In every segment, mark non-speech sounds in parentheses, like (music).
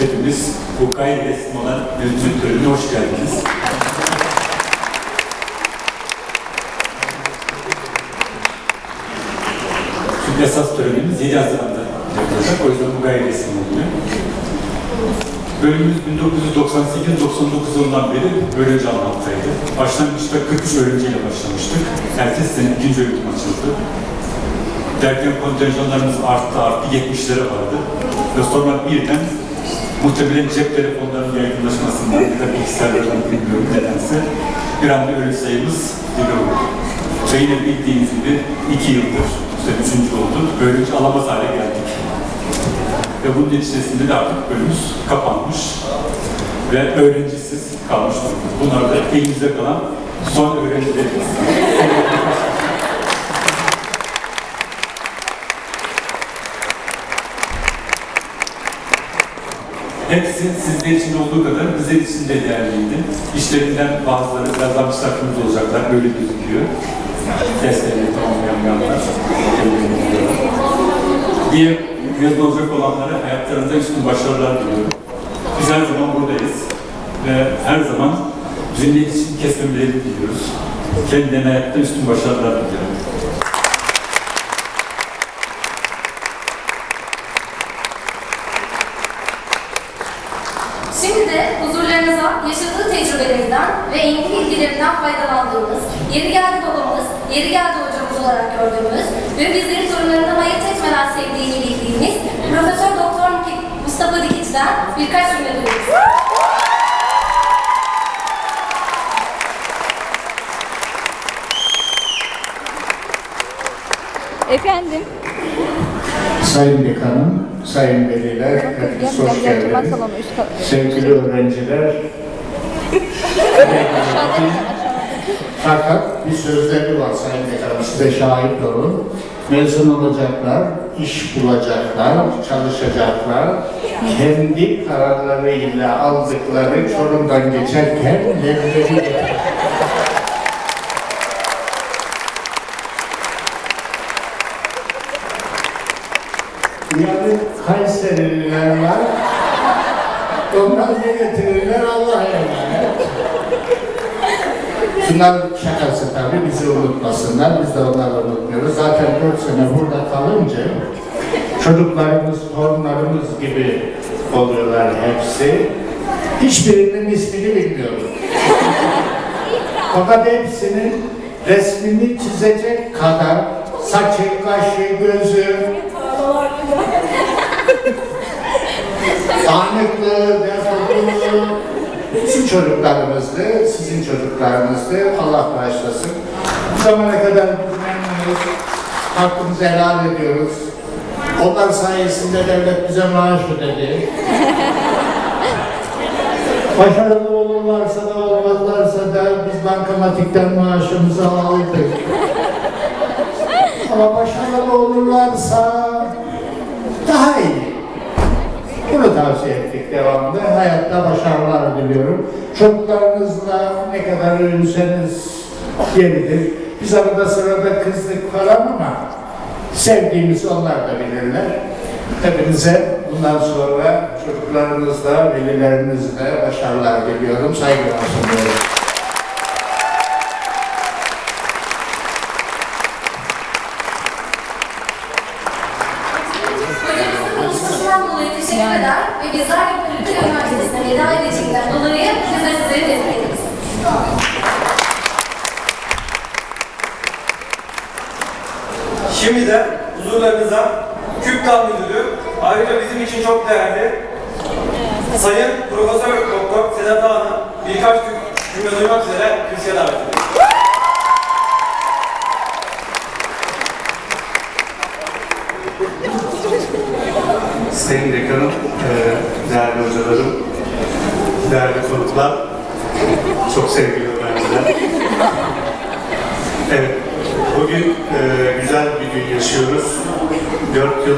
Hepimiz bu gayri resmi olan yönetim törenine hoş geldiniz. Çünkü esas törenimiz 7 Haziran'da yapılacak. O yüzden bu gayri resmi oluyor. Bölümümüz 1998-99 yılından beri öğrenci almaktaydı. Başlangıçta 43 öğrenciyle başlamıştık. Ertesi sene ikinci öğretim açıldı. Derken kontenjanlarımız arttı arttı 70'lere vardı. Ve sonra birden muhtemelen cep telefonlarının yaygınlaşmasından ya da bilgisayarlardan bilmiyorum nedense bir anda öğrenci sayımız bir oldu. Ve yine bildiğiniz gibi iki yıldır, işte üçüncü oldu, öğrenci alamaz hale geldik. Ve bunun neticesinde de artık bölümümüz kapanmış ve öğrencisiz kalmış durumda. Bunlar da elimizde kalan son öğrencilerimiz. Hepsi sizler için olduğu kadar bizler için de değerliydi. İşlerinden bazıları birazdan misafirimiz olacaklar, böyle gözüküyor. Derslerini tamamlayanlar. Diğer mezun olacak olanlara hayatlarında üstün başarılar diliyorum. Biz her zaman buradayız ve her zaman cümle için kesmemelerini diliyoruz. Kendilerine hayatta üstün başarılar diliyorum. Şimdi de huzurlarınıza yaşadığı tecrübelerinden ve engin bilgilerinden faydalandığımız, yeri geldi babamız, yeri geldi hocamız olarak gördüğümüz ve bizleri torunlarından ayırt etmeden sevdiğini bildiğimiz Profesör Doktor Mustafa Dikici'den birkaç cümle duyuyoruz. Efendim, Sayın Dekanım, Sayın Veliler, hepiniz hoş gel gel geldiniz. Sevgili öğrenciler, fakat bir sözleri var Sayın Dekanım, size şahit olun. Mezun olacaklar, iş bulacaklar, çalışacaklar. Kendi kararlarıyla aldıkları Çorum'dan geçerken evleri Yani Kayserililer var. Onlar ne getirirler Bunlar şakası tabii bizi unutmasınlar. Biz de onları unutmuyoruz. Zaten dört sene burada kalınca çocuklarımız, torunlarımız gibi oluyorlar hepsi. Hiçbirinin ismini bilmiyorum. Fakat hepsinin resmini çizecek kadar saçı, kaşı, gözü, Dağınıklığı, defoluğu, bizim çocuklarımızdı, sizin çocuklarınızdı. Allah bağışlasın. Bu zamana kadar memnunuz, hakkımızı helal ediyoruz. Onlar sayesinde devlet bize maaş ödedi. (laughs) Başarılı olurlarsa da olmazlarsa da biz bankamatikten maaşımızı aldık. Ama başarılı olurlarsa daha iyi. Bunu tavsiye devamlı. Hayatta başarılar diliyorum. Çocuklarınızla ne kadar övünseniz yeridir. Biz arada sırada kızdık falan ama sevdiğimizi onlar da bilirler. Hepinize bundan sonra çocuklarınızla, velilerinizle başarılar diliyorum. Saygılar sunuyorum. Dolayı teşekkür eder ve bizler Kültür Üniversitesi'ne veda edecekler dolayı biz de tebrik ederiz. Şimdi de huzurlarınıza KÜPTAN Müdürü, ayrıca bizim için çok değerli Sayın Profesör Doktor Sedat Ağa'nın birkaç cümle duymak üzere kürsüye davet ediyoruz. Sayın Dekanım, eee, değerli hocalarım, değerli konuklar, çok sevgili öğrenciler. Evet, bugün eee, güzel bir gün yaşıyoruz. Dört yıl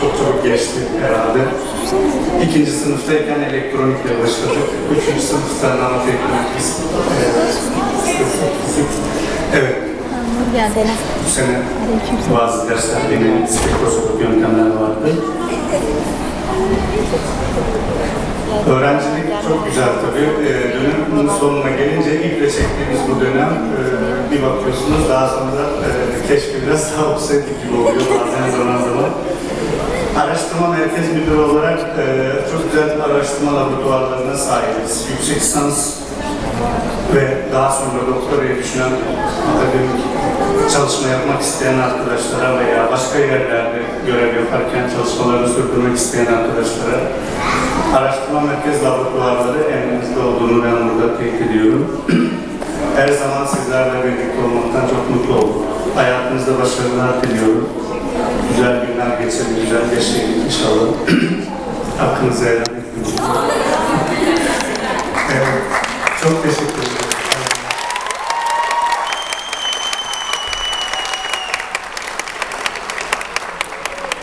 çok çabuk geçti herhalde. İkinci sınıftayken elektronikle başladık. Üçüncü sınıfta nanoteknoloji. eee, Evet, bu sene bazı dersler benim spektroskop yöntemler vardı. Öğrencilik çok güzel tabii. Ee, dönemin sonuna gelince iple çektiğimiz bu dönem e, bir bakıyorsunuz daha sonra e, keşke biraz daha olsaydık gibi oluyor bazen zaman zaman. Araştırma Merkez Müdürü olarak e, çok güzel araştırma laboratuvarlarına sahibiz. Yüksek lisans ve daha sonra doktorayı düşünen akademik çalışma yapmak isteyen arkadaşlara veya başka yerlerde görev yaparken çalışmalarını sürdürmek isteyen arkadaşlara araştırma merkez laboratuvarları elinizde olduğunu ben burada teyit ediyorum. (clears throat) Her zaman sizlerle birlikte olmaktan çok mutlu oldum. Hayatınızda başarılar diliyorum. Güzel günler geçirin, güzel yaşayın inşallah. (clears throat) Hakkınızı helal. Evet, çok teşekkür ederim.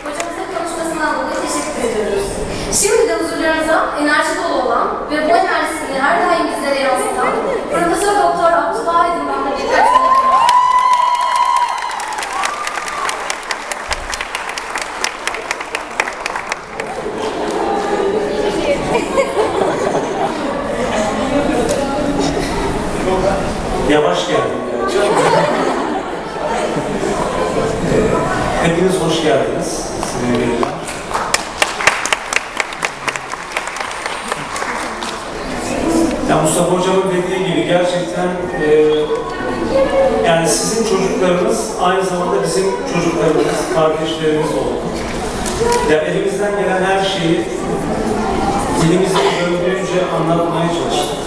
Hocamızın konuşmasından dolayı teşekkür ediyoruz. Şimdi de huzurlarınıza enerji dolu olan ve bu enerjisini her daim bizlere yansıtan Profesör Doktor Abdullah Aydın'dan da birkaç cümle Yavaş geldim. Ee, Hepiniz hoş geldiniz. Sevgililer. Ya Mustafa Hocam'ın dediği gibi gerçekten e, yani sizin çocuklarınız aynı zamanda bizim çocuklarımız, kardeşlerimiz oldu. Ya elimizden gelen her şeyi dilimizi döndüğünce anlatmaya çalıştık.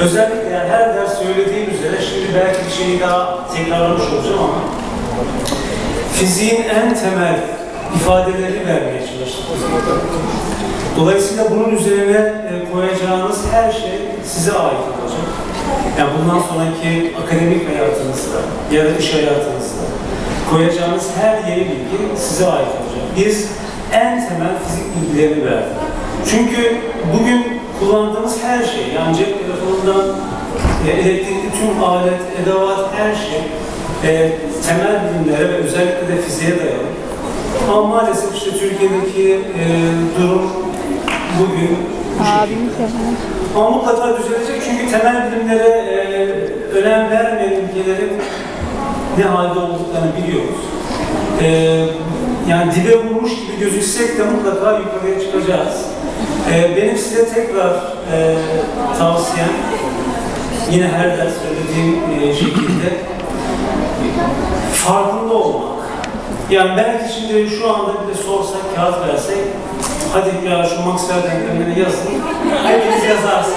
Özellikle yani her ders söylediğim üzere şimdi belki bir şeyi daha tekrarlamış olacağım ama fiziğin en temel ifadelerini vermeye çalıştık. Dolayısıyla bunun üzerine e, koyacağınız her şey size ait olacak. Yani bundan sonraki akademik hayatınızda ya da iş hayatınızda koyacağınız her yeni bilgi size ait olacak. Biz en temel fizik bilgilerini verdik. Çünkü bugün kullandığımız her şey, yani cep telefonundan e, elektrikli tüm alet, edevat, her şey e, temel bilimlere ve özellikle de fiziğe dayalı. Ama maalesef işte Türkiye'deki e, durum bugün bu şekilde. Ama mutlaka düzelecek çünkü temel bilimlere e, önem vermeyen ülkelerin ne halde olduklarını biliyoruz. E, yani dibe vurmuş gibi gözüksek de mutlaka yukarıya çıkacağız. E, benim size tekrar e, tavsiyem, yine her ders söylediğim e, şekilde farkında olmak. Yani belki şimdi şu anda bir de sorsak, kağıt versek, hadi ya şu Maxwell denklemini yazın, hepiniz yazarsınız.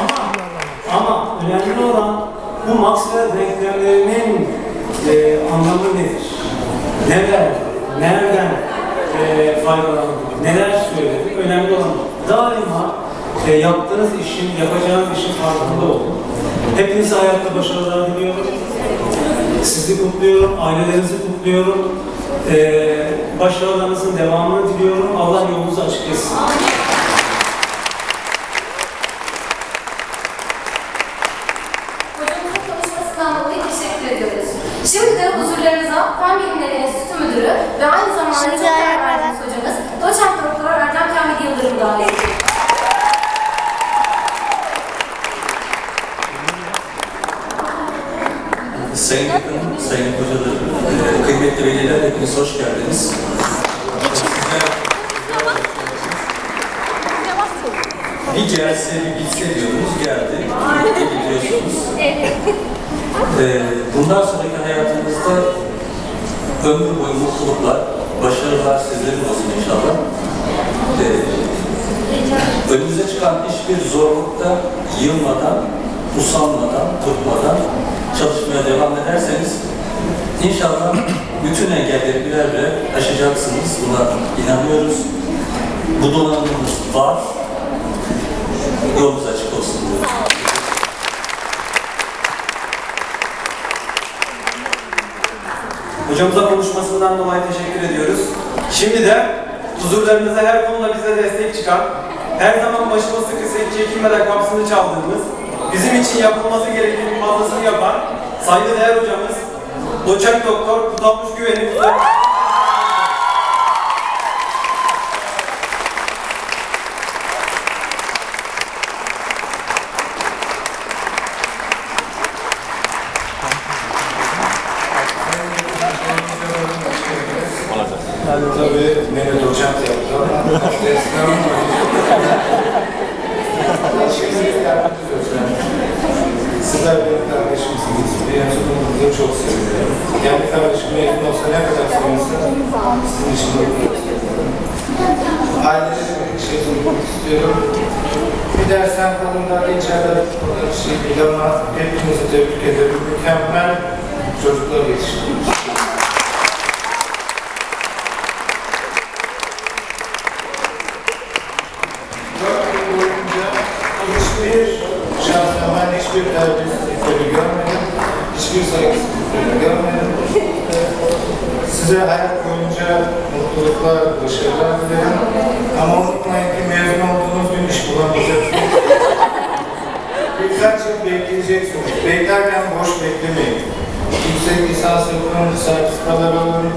Ama, ama önemli olan bu Maxwell denklemlerinin e, anlamı nedir? Neler, nereden e, neler söyledik? Önemli olan daima e, yaptığınız işin, yapacağınız işin farkında olun. Hepinize hayatta başarılar diliyorum. Sizi kutluyorum, ailelerinizi kutluyorum. Ee, başarılarınızın devamını diliyorum. Allah yolunuzu açık etsin. Hocamızın konuşmasından dolayı teşekkür ediyoruz. Şimdi de huzurlarınıza Fen Bilimleri Enstitüsü Müdürü ve aynı zamanda Şimdi çok değer ayaklara. verdiğiniz hocamız Doçent Doktor Erdem Davet ediyoruz. Sayın Bakanım, Sayın Hocalarım, e, kıymetli veliler hepiniz hoş geldiniz. Bir gelse bir gitse diyoruz, geldi. Gitti gidiyorsunuz. E, bundan sonraki hayatınızda ömür boyu mutluluklar, başarılar sizlerin olsun inşallah. E, önümüze çıkan hiçbir zorlukta yılmadan, usanmadan, bıkmadan çalışmaya devam ederseniz inşallah bütün engelleri birer birer aşacaksınız. Buna inanıyoruz. Bu donanımımız var. Yolunuz açık olsun diyorum. Hocamıza konuşmasından dolayı teşekkür ediyoruz. Şimdi de huzurlarınıza her konuda bize destek çıkan, her zaman başımız sıkışsa hiç çekinmeden kapısını çaldığımız, bizim için yapılması gerekenin fazlasını yapan saygıdeğer hocamız Doçent Doktor Kutlanmış Güven'i Tabii beni doçent yaptı. Sizler benim kardeşimsiniz. Bir yazılımınızı çok seviyorum. Kendi kardeşim mezun olsa ne kadar sevinsin sizin için bekliyorum. Ailece bir şey sormak istiyorum. Bir dersten kalınlar içeride bir şey değil ama hepinizi tebrik ederim. Mükemmel çocuklar yetiştiriyorsunuz. Dört yıl boyunca hiçbir şahsen ben hiçbir terbiyesizlikleri görmedim. Hiçbir saygısızlıkları görmedim. Size hayat boyunca mutluluklar, başarılar dilerim. Ama unutmayın ki mezun olduğunuz gün iş bulamayacaksınız. (laughs) Birkaç yıl bekleyeceksiniz. Beklerken boş beklemeyin. Yüksek lisans yapın, sertifikalar alın,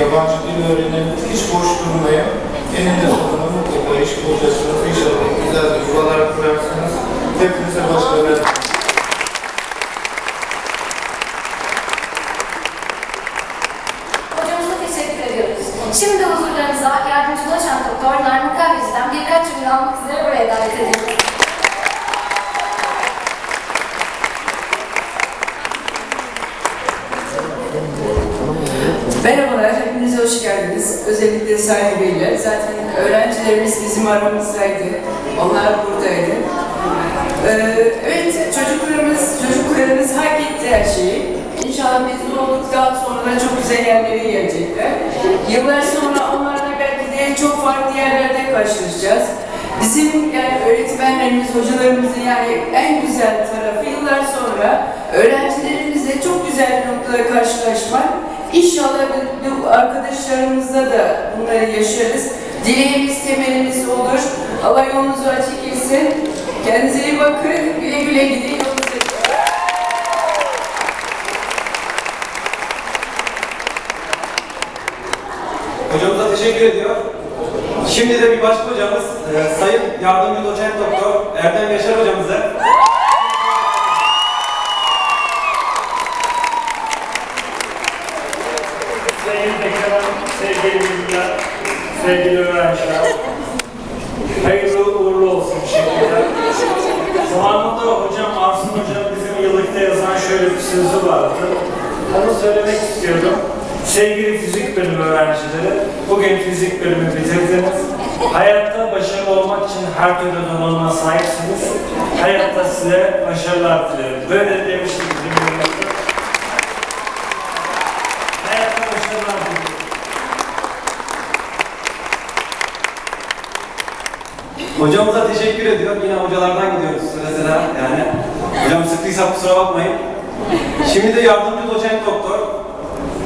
yabancı dil öğrenin, hiç boş durmayın. Eninde sonunda mutlaka iş bulacaksınız. İnşallah güzel bir yuvalar kurarsınız. Hepinize başarılar. Hocamıza Zaten öğrencilerimiz bizim aramızdaydı. Onlar buradaydı. Ee, evet, çocuklarımız, çocuklarımız hak etti her şeyi. İnşallah mezun olduktan sonra çok güzel yerlere gelecekler. Yıllar sonra onlarla belki de çok farklı yerlerde karşılaşacağız. Bizim yani öğretmenlerimiz, hocalarımızın yani en güzel tarafı yıllar sonra öğrencilerimizle çok güzel noktada karşılaşmak. İnşallah bu, arkadaşlarımızla da bunları yaşarız. Dileğimiz, temelimiz olur. Allah yolunuzu açık etsin. Kendinize iyi bakın. Güle güle gidin. Hocamıza teşekkür ediyor. Şimdi de bir başka hocamız, e, Sayın Yardımcı Doçent Doktor Erdem Yaşar hocamıza Sayın Dekanım, sevgili müdürler, sevgili öğrenciler, hayırlı uğurlu olsun şimdiden. Zamanında hocam Arslan Hocam bizim yıllıkta yazan şöyle bir sözü vardı. Onu söylemek istiyorum. Sevgili fizik bölümü öğrencileri, bugün fizik bölümü bitirdiniz. Hayatta başarılı olmak için her türlü donanıma sahipsiniz. Hayatta size başarılar dilerim. Böyle demiştik bizim yılımızda. Hayatta başarılar diliyorum. Hocamıza teşekkür ediyor. Yine hocalardan gidiyoruz sıra sıra yani. Hocam sıktıysa kusura bakmayın. Şimdi de Yardımcı Doçent Doktor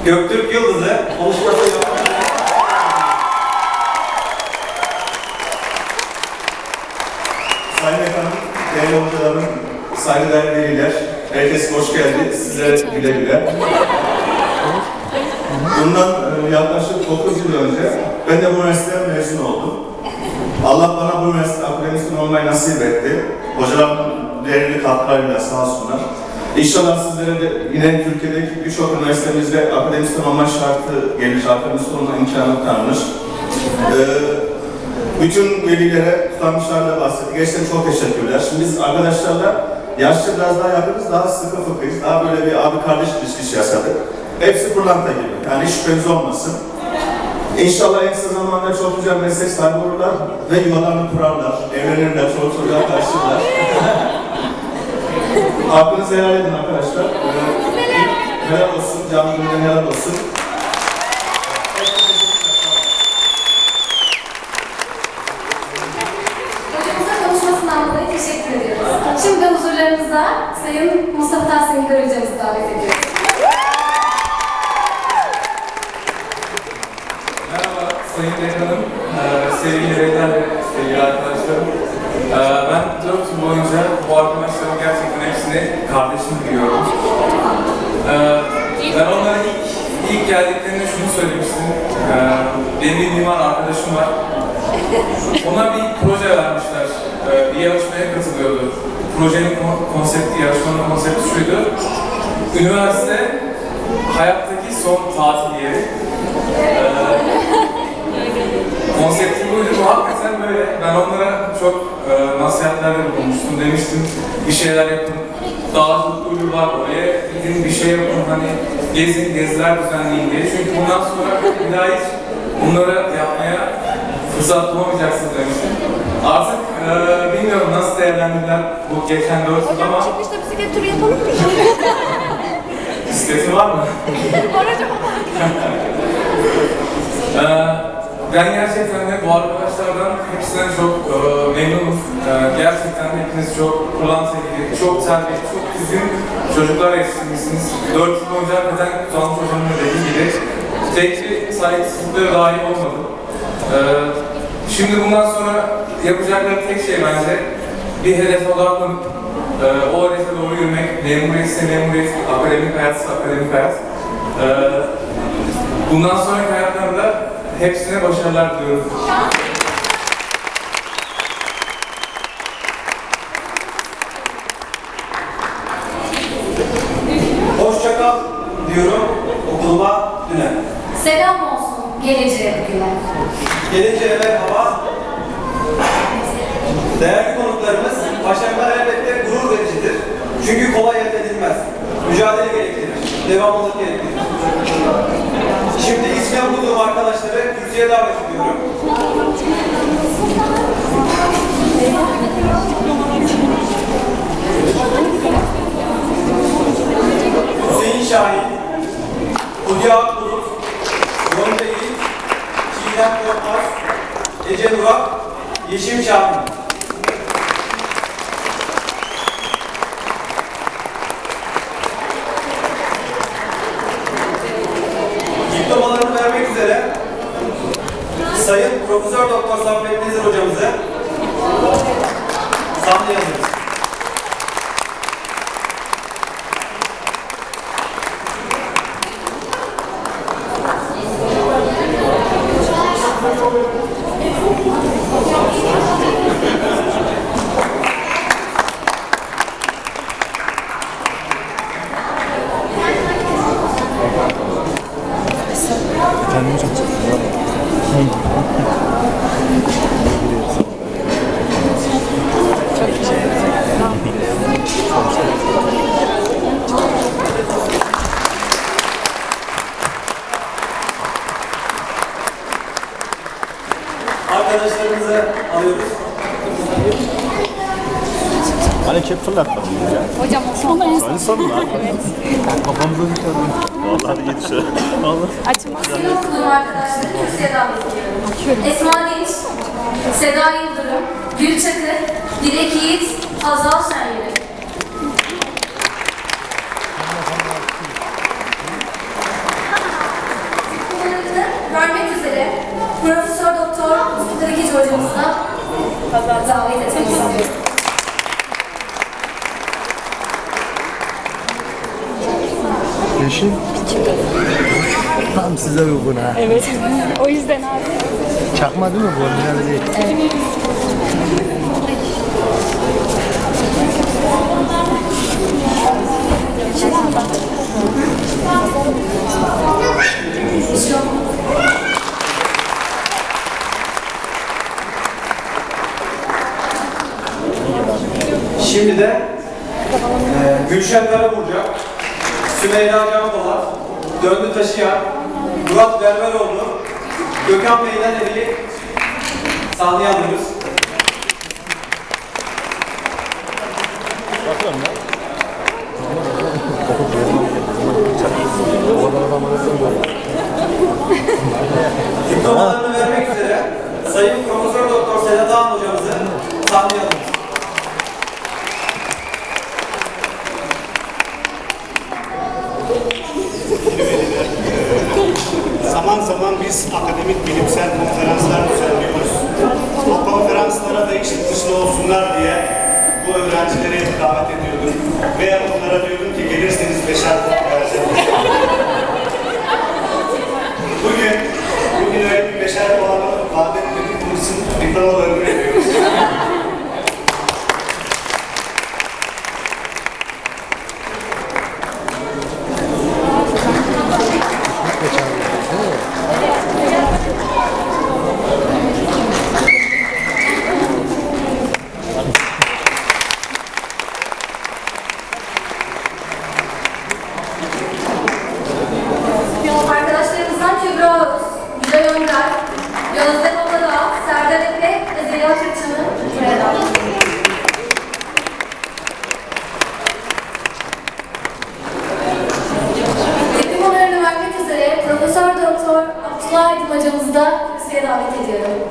Göktürk Yıldız'ı konuşmasıyla Sayın Efendim, değerli hocalarım, saygıdeğer veliler, herkes hoş geldi. Sizlere güle güle. Bundan e, yaklaşık 9 yıl önce ben de bu üniversiteden mezun oldum. Allah bana bu üniversite akademisyen olmayı nasip etti. Hocalarımın değerli katkılarıyla sağ olsunlar. İnşallah sizlere de yine Türkiye'deki birçok üniversitemizde akademisyen olma şartı gelir, akademisyen olma imkanı tanınır. Ee, bütün velilere tutanmışlarla bahsettik. Gerçekten çok teşekkürler. Şimdi biz arkadaşlarla yaşça biraz daha yakınız, daha sıkı fıkıyız. Daha böyle bir abi kardeş ilişkisi yaşadık. Hepsi pırlanta gibi. Yani hiç şüpheniz olmasın. İnşallah en kısa zamanda çok güzel meslek sahibi olurlar ve yuvalarını kurarlar. Evlenirler, çoluk çocuğa karşılar. Hakkınızı helal edin arkadaşlar. Ee, helal olsun, canlı helal olsun. Şimdi huzurlarınıza Sayın Mustafa Tahsin Güler hocamızı davet ediyoruz. Sayın Dekanım, ee, sevgili ve sevgili arkadaşlarım. Ee, ben 4 yıl boyunca bu arkadaşlarım gerçekten hepsini kardeşim biliyorum. Ee, ben onlara ilk, ilk geldiklerinde şunu söylemiştim. Benim bir mimar arkadaşım var. Ona bir proje vermişler. Bir yarışmaya katılıyordu. Projenin kon- konsepti, yarışmanın konsepti şuydu. Üniversite hayattaki son tatil yeri konseptim buydu. Bu hakikaten böyle. Ben onlara çok e, nasihatlerde bulunmuştum. Demiştim bir şeyler yapın. Dağcılık kulübü var oraya. Gidin bir şey yapın. Hani gezin, geziler düzenleyin diye. Çünkü bundan sonra bir daha hiç bunları yapmaya fırsat bulamayacaksınız demiştim. Artık e, bilmiyorum nasıl değerlendiler bu geçen dört yıl ama... Hocam çıkmışta bisiklet turu yapalım mı? (laughs) Bisikleti var mı? var hocam. (laughs) ben gerçekten de bu arkadaşlardan hepsinden çok e, memnunum. Ee, gerçekten hepiniz çok Kur'an sevgili, çok terbiyeli, çok düzgün çocuklar yetiştirmişsiniz. 4 yıl önce hakikaten Tuğan Hocam'ın dediği gibi tek bir saygısızlıkları dahi olmadı. Ee, şimdi bundan sonra yapacakları tek şey bence bir hedefe odaklanıp e, o hedefe doğru yürümek, memuriyetse memuriyet, akademik hayatsa akademik hayat. Ee, bundan sonraki hayatlarında hepsine başarılar diliyorum. Hoşça kal diyorum okuluma düne. Selam olsun geleceğe bugüne. Geleceğe merhaba. Değerli konuklarımız, başarılar elbette gurur vericidir. Çünkü kolay elde edilmez. Mücadele gerektirir, devamlılık gerektirir. Şimdi ismim bulduğum arkadaşları kürsüye davet ediyorum. Hüseyin Şahin, Hülya Akbulut, Gonca Yiğit, Çiğdem Korkmaz, Ece Durak, Yeşim Şahin. Diplomalarını vermek üzere Sayın Profesör Doktor Saffet Nezir hocamızı sahneye alıyoruz. Alıyoruz. Hani kep fırlatmadım ya. Hocam sonra en son. Hani sorun lan. Kafamıza düşerdim. Vallahi yetişir. Vallahi. Açılmaz. Okuduğum arkadaşları kürsüye davet ediyorum. Esma Dinç, Seda Yıldırım, Gül Çakır, Dilek Yiğit, Hazal Şenyürek. Vermek üzere Profesör Hocamızı da davet etmek istiyorum. Yeşil. Tam size uygun ha. Evet. (laughs) o yüzden abi. Çakma değil mi bu? Orijinal değil. Şimdi de e, Gülşen Karaburcu, Sümeyra Can Polat, Döndü Taşıyan, Murat Berberoğlu, Gökhan Bey'den Evi sahneye alıyoruz. Diplomalarını vermek üzere Sayın Profesör Doktor Sedat Ağam hocamızı sahneye alıyoruz. Zaman zaman biz akademik bilimsel konferanslar düzenliyoruz. O konferanslara da içli dışlı olsunlar diye bu öğrencileri davet ediyordum. Ve onlara diyordum ki gelirseniz beşer puan vereceğim. bugün, bugün öyle bir beşer puanı vaat etmedik. Bunun için diplomalarını veriyoruz. Zeliha Kırçın'ı buraya davet ediyorum. Diplomalarını vermek üzere Profesör Doktor Abdullah Aydın hocamızı da kürsüye davet ediyorum.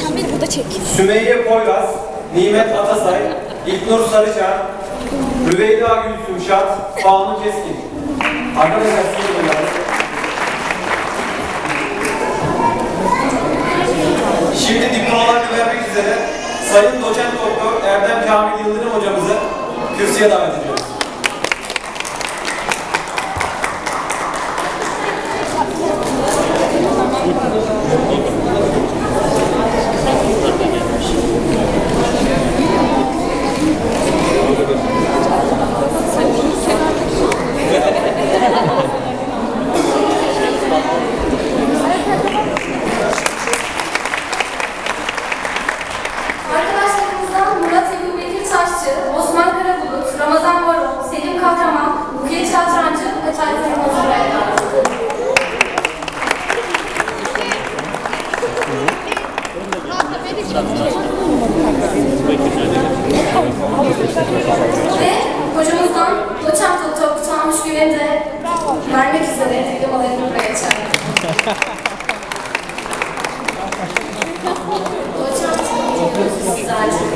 Sen beni burada çek. Sümeyye Poyraz, Nimet Atasay, İlknur Sarıçar, Rüveyda Gülsüm Şat, Banu Keskin. Arkadaşlar size gönderdim. Şimdi diplomalarını vermek üzere Sayın Doçent Doktor Erdem Kamil Yıldırım hocamızı kürsüye davet ediyoruz. Arkadaşlarımızdan Murat Ebu Bekir Taşçı, Osman Karabulut, Ramazan Varol, Selim Kahraman, Buket Çatrancı ve Tayfun Yılmaz'ı buraya davet ediyorum. Ve hocamızdan doçent doktor Kutalmış Güven'i de vermek üzere diplomalarını buraya çağırıyorum. Doçent zaten.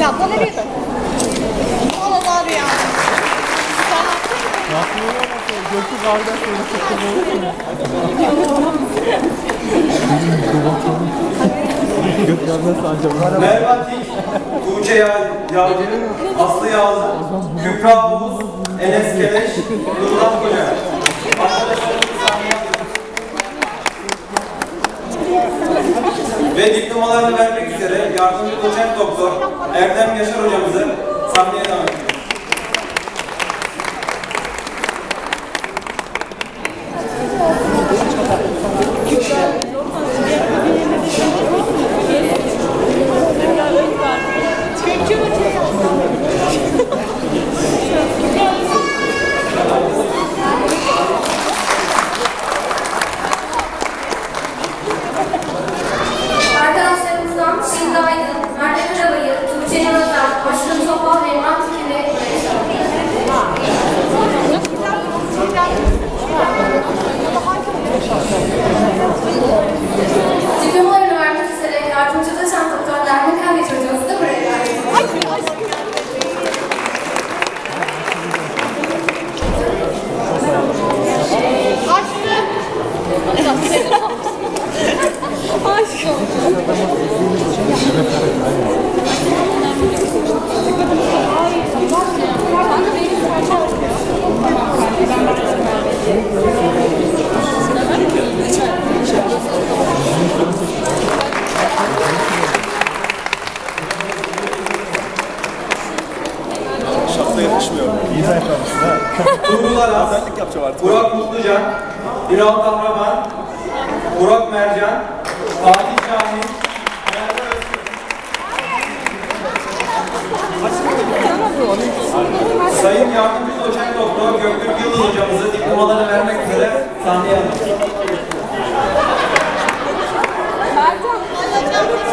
Ya bana bir... Allah abi ya. Mervan Tik, Tuğçe Yağcı, Aslı Yağlı, Kübra Oğuz, Enes Keleş, Nurdan alıyoruz. Ve diplomalarını vermek üzere yardımcı doçent doktor Erdem Yaşar hocamızı sahneye davet ediyoruz. Arkadaşlarımızdan Şirin Aydın, Merve Karabayır, Tuğçe Yılmazlar, Aşkın Topal ve Emrah Tekin'i buraya çağırıyorum. Diplomalarını vermek üzere yardımcı doçent doktor Nermin Kahveci hocamızı da buraya davet ediyorum. Tuğrul Aras, Özellik yapacağım artık. Burak Mutlucan, Ünal Kahraman, Burak Mercan, Fatih Sayın Yardımcı Doçent Doktor Gökbül Yıldız hocamızı diplomaları vermek üzere sahneye alın.